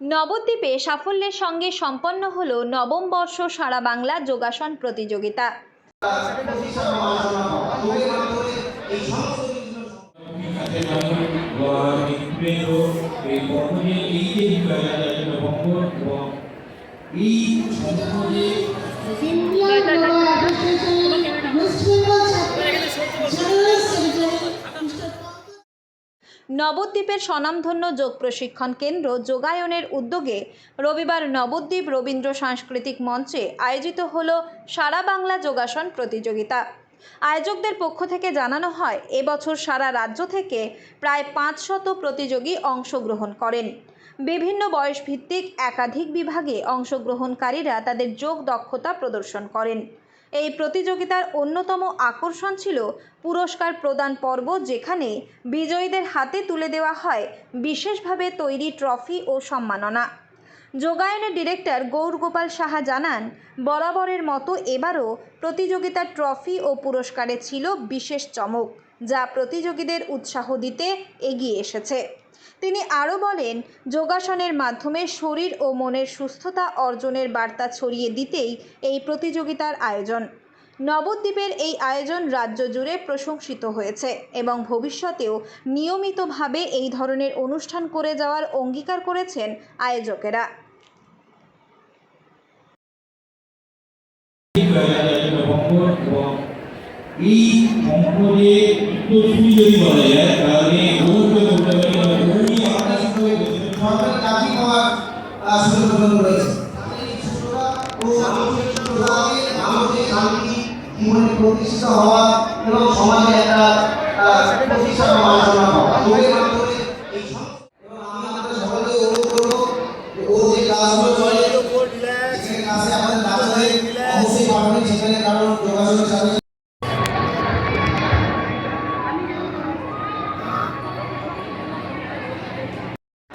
নবদ্বীপে সাফল্যের সঙ্গে সম্পন্ন হল নবম বর্ষ সারা বাংলা যোগাসন প্রতিযোগিতা। এই নবদ্বীপের স্বনামধন্য যোগ প্রশিক্ষণ কেন্দ্র যোগায়নের উদ্যোগে রবিবার নবদ্বীপ রবীন্দ্র সাংস্কৃতিক মঞ্চে আয়োজিত হল সারা বাংলা যোগাসন প্রতিযোগিতা। আয়োজকদের পক্ষ থেকে জানানো হয়, এবছর সারা রাজ্য থেকে প্রায় পাঁচশত প্রতিযোগী অংশগ্রহণ করেন। বিভিন্ন বয়সভিত্তিক একাধিক বিভাগে অংশগ্রহণকারীরা তাদের যোগ দক্ষতা প্রদর্শন করেন। এই প্রতিযোগিতার অন্যতম আকর্ষণ ছিল পুরস্কার প্রদান পর্ব যেখানে বিজয়ীদের হাতে তুলে দেওয়া হয় বিশেষভাবে তৈরি ট্রফি ও সম্মাননা। যোগায়নের ডিরেক্টর গৌরগোপাল সাহা জানান, বরাবরের মতো এবারও প্রতিযোগিতার ট্রফি ও পুরস্কারে ছিল বিশেষ চমক। যা প্রতিযোগীদের উৎসাহ দিতে এগিয়ে এসেছে। তিনি আরও বলেন, যোগাসনের মাধ্যমে শরীর ও মনের সুস্থতা অর্জনের বার্তা ছড়িয়ে দিতেই এই প্রতিযোগিতার আয়োজন। নবদ্বীপের এই আয়োজন রাজ্য জুড়ে প্রশংসিত হয়েছে এবং ভবিষ্যতেও নিয়মিতভাবে এই ধরনের অনুষ্ঠান করে যাওয়ার অঙ্গীকার করেছেন আয়োজকেরা। এবং এই সম্পদে উত্তরসূরি যদি বলা যায় তাহলে পারি। সরকার চাকরি পাওয়ার সুযোগ প্রদান জীবনে প্রতিষ্ঠিত হওয়া এবং সমাজে একটা প্রতিষ্ঠা যোগের মাধ্যমে এবং আমি আমাদের সকলকে অনুরোধ করব ও যে ক্লাসগুলো চলে সেখানে ক্লাসে আমাদের অবশ্যই পাঠাবেন সেখানে কারণ যোগাযোগের সাথে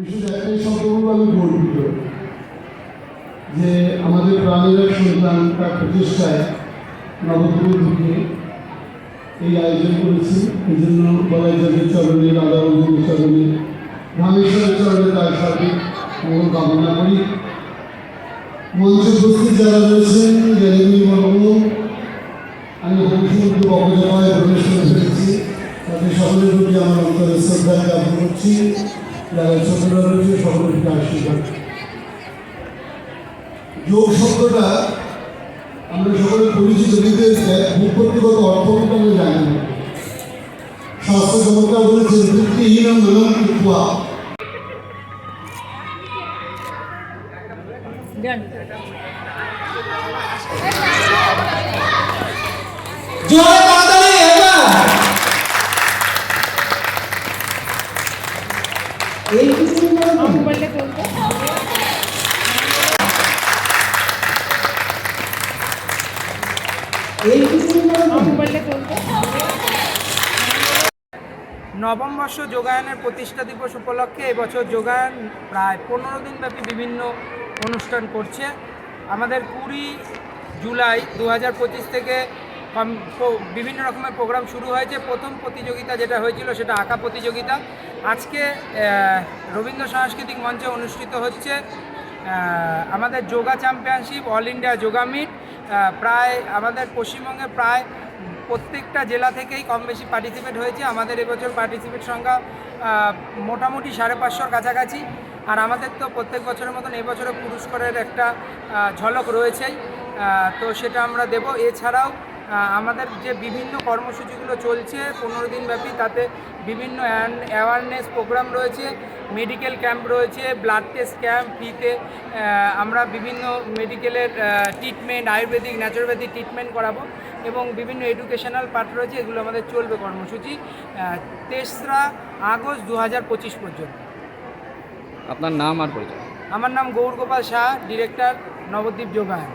সম্পর্ক আমি গর্বিত যে আমাদের প্রাণের সন্তান তার প্রচেষ্টায় নবদ্বীপের দিকে এই আয়োজন করেছি। এই জন্য বলাই যাদের চরণে, রাধা বন্ধুর চরণে, রামেশ্বরের চরণে তার সার্বিক মঙ্গল কামনা করি। মঞ্চে উপস্থিত যারা রয়েছেন জ্ঞানী বর্ম আমি মুখ্যমন্ত্রী অপজপায় প্রবেশ করে ফেলেছি তাদের সকলের প্রতি আমার অন্তরে শ্রদ্ধা জ্ঞাপন করছি। যারা ছোটরা রয়েছে প্রতি আশীর্বাদ যোগ শব্দটা আমরা সকলে পরিচিত কিন্তু ভূপত্তিগত অর্থ কিন্তু আমরা জানি না। শাস্ত্র চমৎকার বলেছেন কৃত্বা জোরে তাড়াতাড়ি নবম বর্ষ যোগায়নের প্রতিষ্ঠা দিবস উপলক্ষে এবছর যোগায়ন প্রায় পনেরো দিনব্যাপী বিভিন্ন অনুষ্ঠান করছে। আমাদের কুড়ি জুলাই দু হাজার পঁচিশ থেকে বিভিন্ন রকমের প্রোগ্রাম শুরু হয়েছে। প্রথম প্রতিযোগিতা যেটা হয়েছিল সেটা আঁকা প্রতিযোগিতা। আজকে রবীন্দ্র সাংস্কৃতিক মঞ্চে অনুষ্ঠিত হচ্ছে আমাদের yoga championship, all India yoga meet প্রায় আমাদের পশ্চিমবঙ্গে প্রায় প্রত্যেকটা জেলা থেকেই কম বেশি পার্টিসিপেট হয়েছে। আমাদের এবছর পার্টিসিপেট সংখ্যা মোটামুটি সাড়ে পাঁচশোর কাছাকাছি। আর আমাদের তো প্রত্যেক বছরের মতন এবছরও পুরস্কারের একটা ঝলক রয়েছেই। তো সেটা আমরা দেব। এছাড়াও আমাদের যে বিভিন্ন কর্মসূচিগুলো চলছে পনেরো দিন ব্যাপী তাতে বিভিন্ন অ্যাওয়ারনেস প্রোগ্রাম রয়েছে মেডিকেল ক্যাম্প রয়েছে ব্লাড টেস্ট ক্যাম্প ফ্রিতে আমরা বিভিন্ন মেডিকেলের ট্রিটমেন্ট আয়ুর্বেদিক ন্যাচুরোপ্যাথি ট্রিটমেন্ট করাবো এবং বিভিন্ন এডুকেশনাল পার্ট রয়েছে এগুলো আমাদের চলবে কর্মসূচি তেসরা আগস্ট দু হাজার পঁচিশ পর্যন্ত। আপনার নাম আর পরিচয়? আমার নাম গৌরগোপাল শাহ ডিরেক্টর নবদ্বীপ যোগায়ন